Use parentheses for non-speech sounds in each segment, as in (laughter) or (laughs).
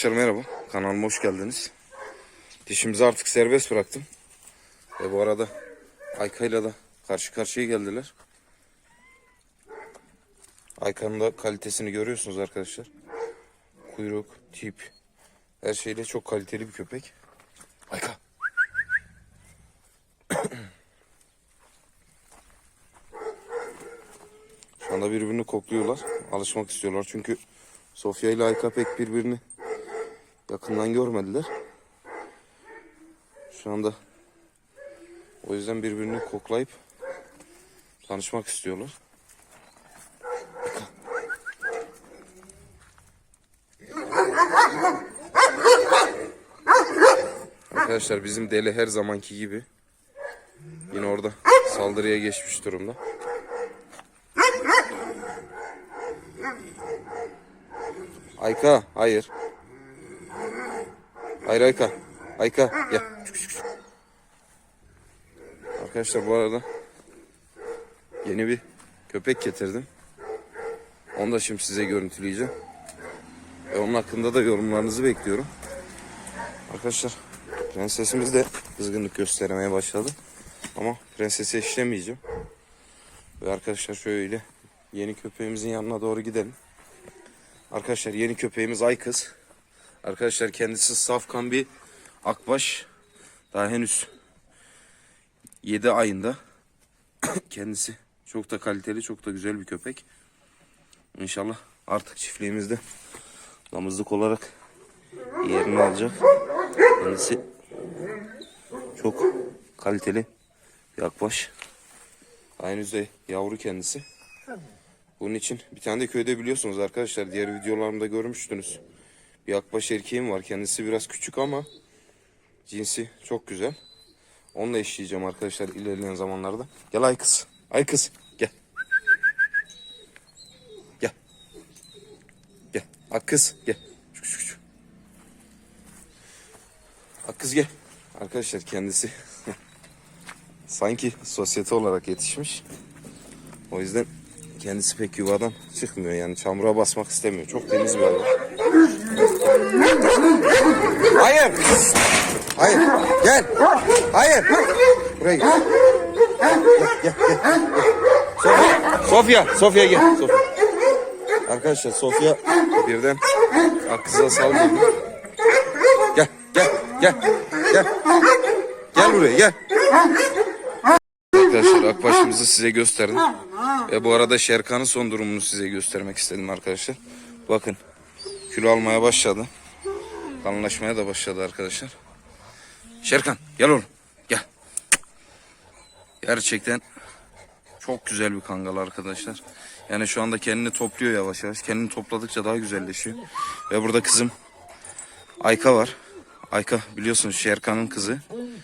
Arkadaşlar merhaba. Kanalıma hoş geldiniz. Dişimizi artık serbest bıraktım. Ve bu arada Ayka'yla da karşı karşıya geldiler. Ayka'nın da kalitesini görüyorsunuz arkadaşlar. Kuyruk, tip, her şeyle çok kaliteli bir köpek. Ayka. Şu anda birbirini kokluyorlar. Alışmak istiyorlar. Çünkü Sofya ile Ayka pek birbirini yakından görmediler. Şu anda o yüzden birbirini koklayıp tanışmak istiyorlar. Arkadaşlar bizim deli her zamanki gibi yine orada saldırıya geçmiş durumda. Ayka, hayır. Hayır Ayka. Ayka, gel. Arkadaşlar bu arada yeni bir köpek getirdim. Onu da şimdi size görüntüleyeceğim. Ve onun hakkında da yorumlarınızı bekliyorum. Arkadaşlar prensesimiz de kızgınlık göstermeye başladı. Ama prensesi eşlemeyeceğim. Ve arkadaşlar şöyle yeni köpeğimizin yanına doğru gidelim. Arkadaşlar yeni köpeğimiz Aykız. Arkadaşlar kendisi safkan bir akbaş. Daha henüz 7 ayında. (clears throat) kendisi çok da kaliteli, çok da güzel bir köpek. İnşallah artık çiftliğimizde damızlık olarak yerini alacak. Kendisi çok kaliteli bir akbaş. Henüz de yavru kendisi. Bunun için bir tane de köyde biliyorsunuz arkadaşlar diğer videolarımda görmüştünüz. Bir akbaş erkeğim var. Kendisi biraz küçük ama cinsi çok güzel. Onunla eşleyeceğim arkadaşlar ilerleyen zamanlarda. Gel ay kız. Ay kız gel. Gel. Gel. Ak kız gel. Şu, şu, şu. Ak kız gel. Arkadaşlar kendisi (laughs) sanki sosyete olarak yetişmiş. O yüzden kendisi pek yuvadan çıkmıyor yani çamura basmak istemiyor. Çok temiz bir hayvan. Hayır. Hayır. Gel. Hayır. Buraya gel. Gel, gel, gel. Sofya. Sofya. Gel. Sofya. Arkadaşlar Sofya birden akıza saldırdı. Gel. Gel. Gel. Gel. Gel buraya gel. Arkadaşlar akbaşımızı size gösterdim. Ve bu arada Şerkan'ın son durumunu size göstermek istedim arkadaşlar. Bakın kilo almaya başladı. Kalınlaşmaya da başladı arkadaşlar. Şerkan gel oğlum gel. Gerçekten çok güzel bir kangal arkadaşlar. Yani şu anda kendini topluyor yavaş yavaş. Kendini topladıkça daha güzelleşiyor. Ve burada kızım Ayka var. Ayka biliyorsunuz Şerkan'ın kızı.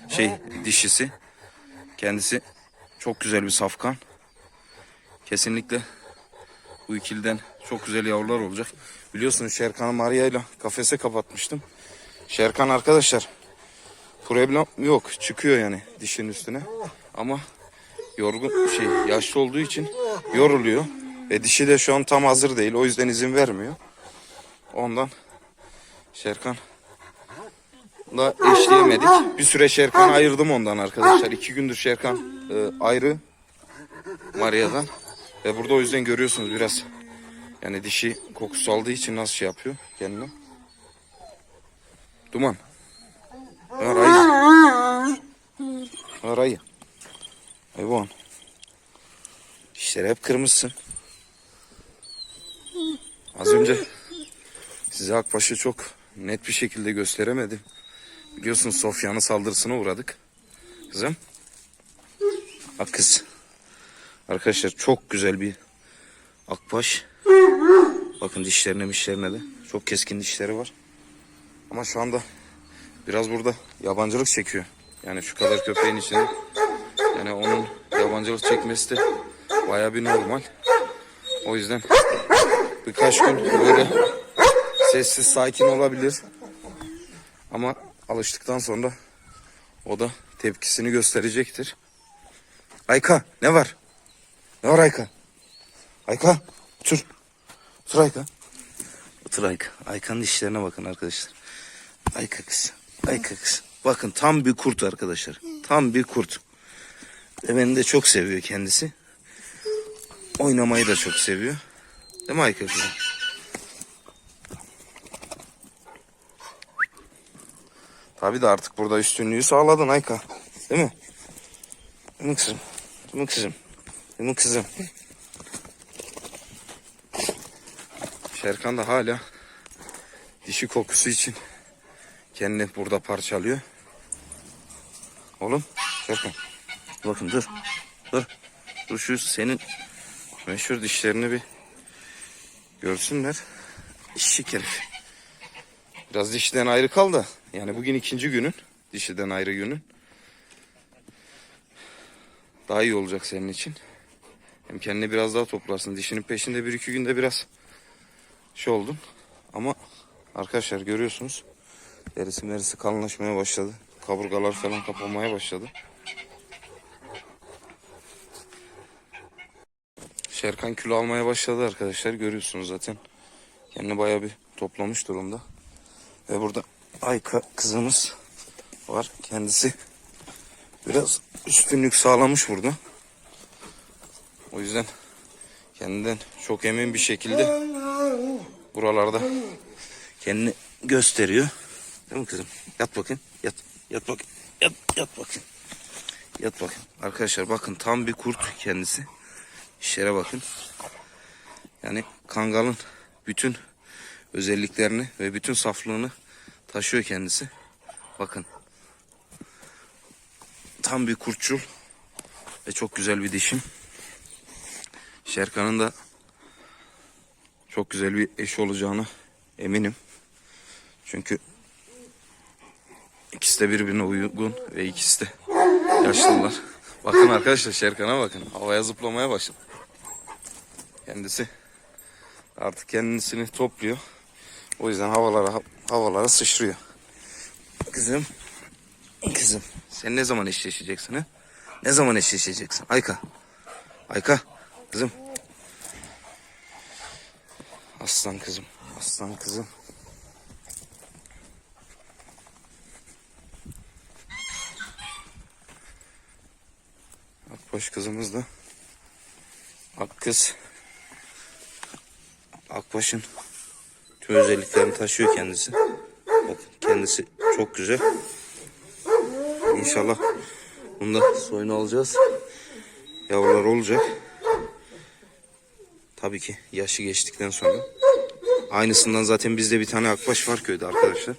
Şey dişisi. Kendisi çok güzel bir safkan. Kesinlikle bu ikiliden çok güzel yavrular olacak. Biliyorsunuz Şerkan'ı Maria ile kafese kapatmıştım. Şerkan arkadaşlar problem yok. Çıkıyor yani dişin üstüne. Ama yorgun şey yaşlı olduğu için yoruluyor. Ve dişi de şu an tam hazır değil. O yüzden izin vermiyor. Ondan Şerkan da eşleyemedik. Bir süre Şerkan ayırdım ondan arkadaşlar. İki gündür Şerkan e, ayrı Maria'dan. Ve burada o yüzden görüyorsunuz biraz yani dişi kokusu aldığı için nasıl şey yapıyor kendine. Duman. Var ayı. Var ayı. Hayvan. Dişleri hep kırmızısın. Az önce size Akbaş'ı çok net bir şekilde gösteremedim. Biliyorsunuz Sofya'nın saldırısına uğradık. Kızım. Bak kız. Arkadaşlar çok güzel bir akbaş. Bakın dişlerine mişlerine de. Çok keskin dişleri var. Ama şu anda biraz burada yabancılık çekiyor. Yani şu kadar köpeğin içinde. Yani onun yabancılık çekmesi de baya bir normal. O yüzden birkaç gün böyle sessiz sakin olabilir. Ama alıştıktan sonra o da tepkisini gösterecektir. Ayka ne var? Ne var Ayka? Ayka otur. Otur Ayka. Otur Ayka. Ayka'nın dişlerine bakın arkadaşlar. Ayka kız. Ayka kız. Bakın tam bir kurt arkadaşlar. Tam bir kurt. Ve beni de çok seviyor kendisi. Oynamayı da çok seviyor. Değil mi Ayka kızım? Tabii de artık burada üstünlüğü sağladın Ayka. Değil mi? Değil mi kızım? Değil mi kızım? Değil mi kızım? Şerkan da hala dişi kokusu için kendini burada parçalıyor. Oğlum Şerkan Bakın dur. Dur. Dur şu senin meşhur dişlerini bir görsünler. Şık herif. Biraz dişiden ayrı kal da. Yani bugün ikinci günün. Dişiden ayrı günün. Daha iyi olacak senin için. Hem kendini biraz daha toplarsın. Dişinin peşinde bir iki günde biraz şey oldun. Ama arkadaşlar görüyorsunuz. Derisi merisi kalınlaşmaya başladı. Kaburgalar falan kapanmaya başladı. Şerkan kilo almaya başladı arkadaşlar. Görüyorsunuz zaten. Kendini bayağı bir toplamış durumda. Ve burada Ayka kızımız var. Kendisi biraz üstünlük sağlamış burada. O yüzden kendinden çok emin bir şekilde buralarda kendini gösteriyor. Değil mi kızım? Yat bakayım. Yat. Yat bakayım. Yat, yat bakayım. Yat bakayım. Arkadaşlar bakın tam bir kurt kendisi. İşlere bakın. yani kangalın bütün özelliklerini ve bütün saflığını taşıyor kendisi. Bakın. Tam bir kurtçul ve çok güzel bir dişim. Şerkan'ın da çok güzel bir eş olacağını eminim. Çünkü ikisi de birbirine uygun ve ikisi de yaşlılar. Bakın arkadaşlar Şerkan'a bakın. Havaya zıplamaya başladı. Kendisi artık kendisini topluyor. O yüzden havalara havalara sıçrıyor. Kızım. Kızım. Sen ne zaman eşleşeceksin ha? Ne zaman eşleşeceksin? Ayka. Ayka. Kızım. Aslan kızım. Aslan kızım. Akbaş kızımız da Akkız Akbaş'ın tüm özelliklerini taşıyor kendisi. Bakın kendisi çok güzel. İnşallah bunda soyunu alacağız. Yavrular olacak. Tabii ki yaşı geçtikten sonra. Aynısından zaten bizde bir tane akbaş var köyde arkadaşlar.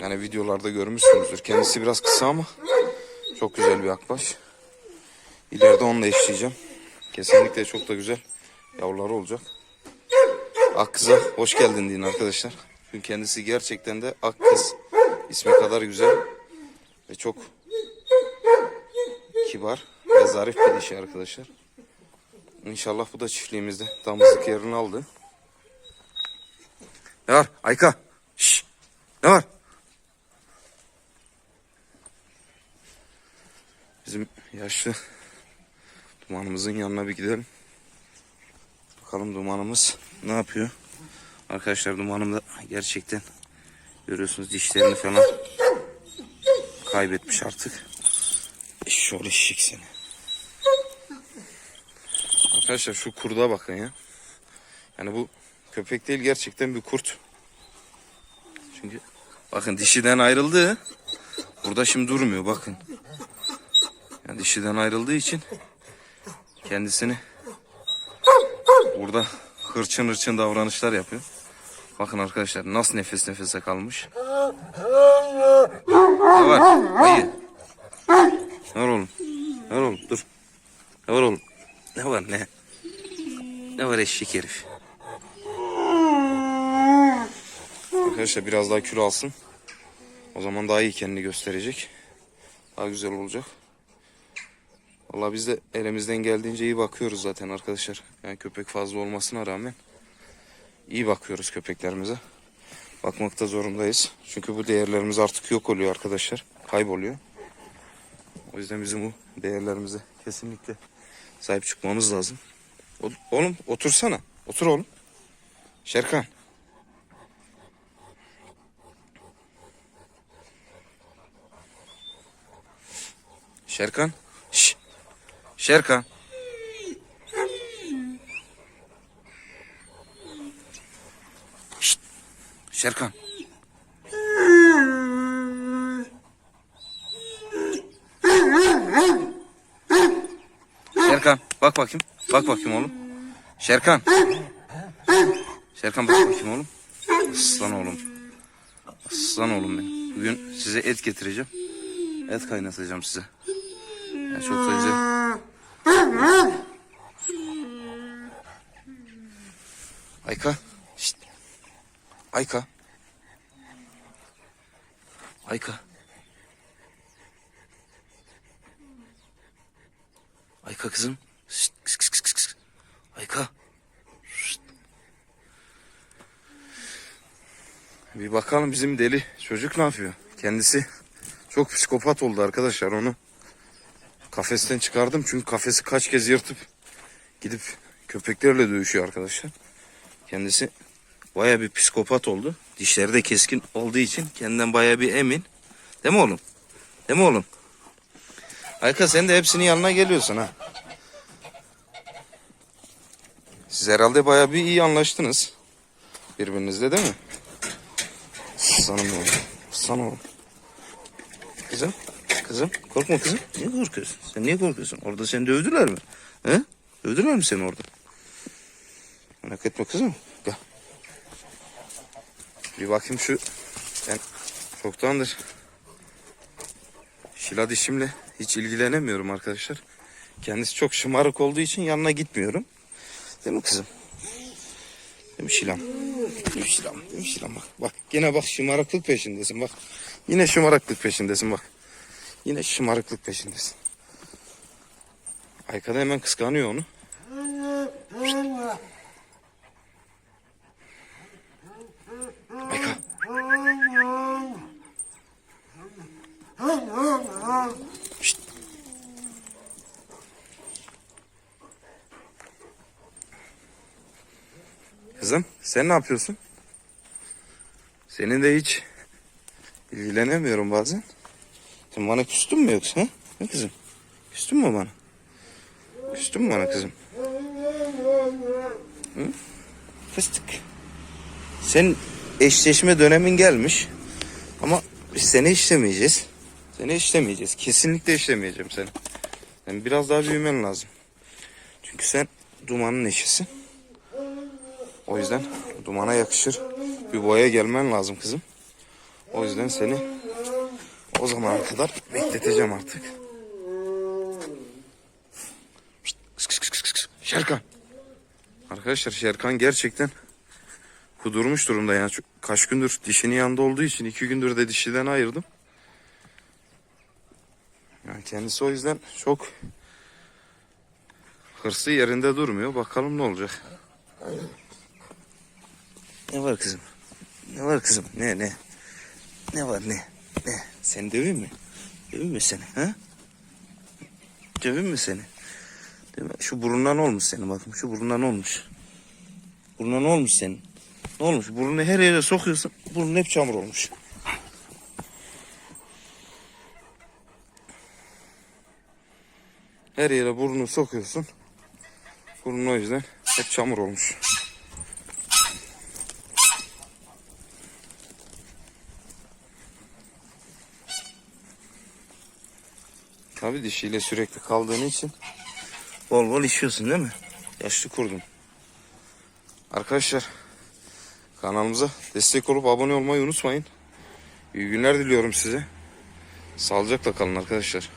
yani videolarda görmüşsünüzdür. Kendisi biraz kısa ama çok güzel bir akbaş. İleride onunla eşleyeceğim. Kesinlikle çok da güzel yavruları olacak. Akkız'a hoş geldin deyin arkadaşlar. Çünkü kendisi gerçekten de Akkız ismi kadar güzel ve çok kibar ve zarif bir dişi arkadaşlar. İnşallah bu da çiftliğimizde damızlık yerini aldı. Ne var? Ayka. Şş. Ne var? Bizim yaşlı dumanımızın yanına bir gidelim. Bakalım dumanımız ne yapıyor? Arkadaşlar dumanım da gerçekten görüyorsunuz dişlerini falan kaybetmiş artık. Şöyle şık seni. Arkadaşlar şu kurda bakın ya. Yani bu köpek değil gerçekten bir kurt. Çünkü bakın dişiden ayrıldı. Burada şimdi durmuyor bakın. Yani dişiden ayrıldığı için kendisini burada hırçın hırçın davranışlar yapıyor. Bakın arkadaşlar nasıl nefes nefese kalmış. Ne var? Ayı. Ne var oğlum? Ne var oğlum? Dur. Ne var oğlum? Ne var ne? Ne var eşek herif? Arkadaşlar biraz daha kilo alsın. O zaman daha iyi kendini gösterecek. Daha güzel olacak. Vallahi biz de elimizden geldiğince iyi bakıyoruz zaten arkadaşlar. Yani köpek fazla olmasına rağmen iyi bakıyoruz köpeklerimize. Bakmakta zorundayız. Çünkü bu değerlerimiz artık yok oluyor arkadaşlar. Kayboluyor. O yüzden bizim bu değerlerimize kesinlikle sahip çıkmamız lazım. Oğlum otursana. Otur oğlum. Şerkan. Şerkan. Şş. Şerkan. Şşt. Şerkan. Şerkan bak bakayım. Bak bakayım oğlum. Şerkan. Şerkan bak bakayım oğlum. Aslan oğlum. Aslan oğlum benim. Bugün size et getireceğim. Et kaynatacağım size. Yani çok da güzel. Ayka. Şşt. Ayka. Ayka. Ayka kızım. Kıs, kıs. Ayka. Şşt. Bir bakalım bizim deli çocuk ne yapıyor? Kendisi çok psikopat oldu arkadaşlar onu. Kafesten çıkardım çünkü kafesi kaç kez yırtıp gidip köpeklerle dövüşüyor arkadaşlar. Kendisi baya bir psikopat oldu. Dişleri de keskin olduğu için kendinden baya bir emin. Değil mi oğlum? Değil mi oğlum? Ayka sen de hepsinin yanına geliyorsun ha. Siz herhalde baya bir iyi anlaştınız. Birbirinizle değil mi? Sanım oğlum. Sana oğlum. Kızım. Kızım. Korkma kızım. Niye korkuyorsun? Sen niye korkuyorsun? Orada seni dövdüler mi? He? Dövdüler mi seni orada? Merak etme kızım. Gel. Bir bakayım şu. Ben çoktandır Şila dişimle hiç ilgilenemiyorum arkadaşlar. Kendisi çok şımarık olduğu için yanına gitmiyorum. Değil mi kızım? Değil mi Şilam? Değil mi Şilam? Değil mi Şilam? Bak, bak yine bak şımarıklık peşindesin bak. Yine şımarıklık peşindesin bak. Yine şımarıklık peşindesin. Ayka da hemen kıskanıyor onu. Ayka. Şşt. Kızım sen ne yapıyorsun? Senin de hiç ilgilenemiyorum bazen. Sen bana küstün mü yoksa? Ne kızım? Küstün mü bana? Küstün mü bana kızım? Hı? Fıstık. Sen eşleşme dönemin gelmiş. Ama biz seni işlemeyeceğiz. Seni işlemeyeceğiz. Kesinlikle işlemeyeceğim seni. Yani biraz daha büyümen lazım. Çünkü sen dumanın eşisin. O yüzden dumana yakışır bir boya gelmen lazım kızım. O yüzden seni o zamana kadar bekleteceğim artık. Şerkan. Arkadaşlar Şerkan gerçekten kudurmuş durumda yani. Kaç gündür dişinin yanında olduğu için iki gündür de dişiden ayırdım. Yani kendisi o yüzden çok hırsı yerinde durmuyor. Bakalım ne olacak. Ne var kızım? Ne var kızım? Ne ne? Ne var ne? Ne? Seni döveyim mi? Döveyim mi seni? Ha? Döveyim mi seni? Değil mi? Şu burundan olmuş senin bakın. Şu burundan olmuş. Burnuna ne olmuş senin? Ne olmuş? Burnunu her yere sokuyorsun. Burnun hep çamur olmuş. Her yere burnunu sokuyorsun. Burnun o yüzden hep çamur olmuş. Tabii dişiyle sürekli kaldığın için bol bol işiyorsun değil mi? Yaşlı kurdun. Arkadaşlar kanalımıza destek olup abone olmayı unutmayın. İyi günler diliyorum size. Sağlıcakla kalın arkadaşlar.